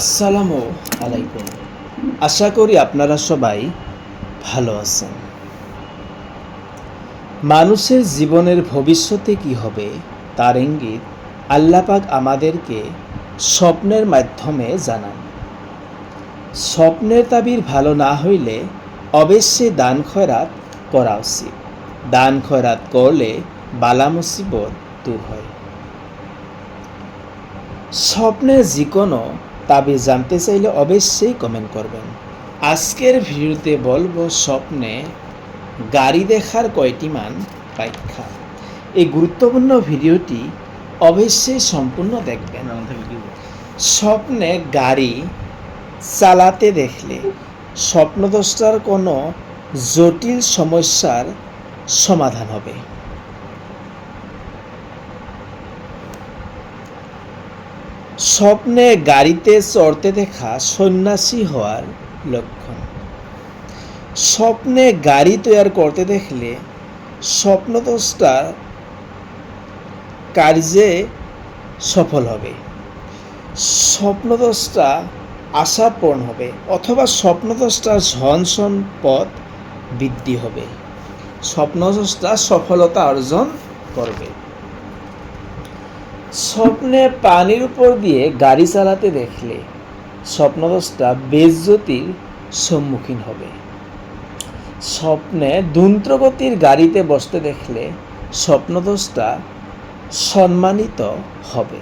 আসসালামু আলাইকুম। আশা করি আপনারা সবাই ভালো আছেন। মানুষের জীবনের ভবিষ্যতে কি হবে তার ইঙ্গিত আল্লাপাক আমাদেরকে স্বপ্নের মাধ্যমে জানান। স্বপ্নের তাবির ভালো না হইলে অবশ্যই দান খয়রাত করা উচিত। দান খয়রাত করলে বালা মুসিবত দূর হয়। স্বপ্নে যে কোনো তাবিজ জানতে চাইলে অবশ্যই কমেন্ট করবেন। আজকের ভিডিওতে বলব স্বপ্নে গাড়ি দেখার কয়টি মান ব্যাখ্যা। এই গুরুত্বপূর্ণ ভিডিওটি অবশ্যই সম্পূর্ণ দেখবেন। স্বপ্নে গাড়ি চালাতে দেখলে স্বপ্নদোষটার কোনো জটিল সমস্যার সমাধান হবে। স্বপ্নে গাড়িতে চড়তে দেখা সন্ন্যাসী হওয়ার লক্ষণ। স্বপ্নে গাড়ি তৈরি করতে দেখলে স্বপ্নদোষটার কার্যে সফল হবে। স্বপ্নদোষটা আশা পূরণ হবে অথবা স্বপ্নদোষটার ধন পথ বৃদ্ধি হবে। স্বপ্নদোষটা সফলতা অর্জন করবে। স্বপ্নে পানির উপর দিয়ে গাড়ি চালাতে দেখলে স্বপ্নদোষটা বেজ্জতির সম্মুখীন হবে। স্বপ্নে দ্রুতগতির গাড়িতে বসতে দেখলে স্বপ্নদোষটা সম্মানিত হবে।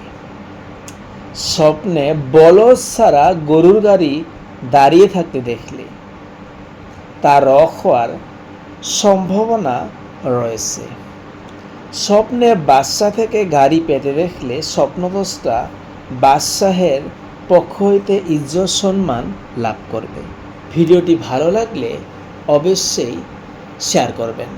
স্বপ্নে বলদ ছাড়া গরুর গাড়ি দাঁড়িয়ে থাকতে দেখলে তার রখ হওয়ার সম্ভাবনা রয়েছে। স্বপ্নে বাদশাহ থেকে গাড়ি পেতে দেখলে স্বপ্নদোষটা বাদশাহের পক্ষ হইতে ইজ্জত সম্মান লাভ করবে। ভিডিওটি ভালো লাগলে অবশ্যই শেয়ার করবেন।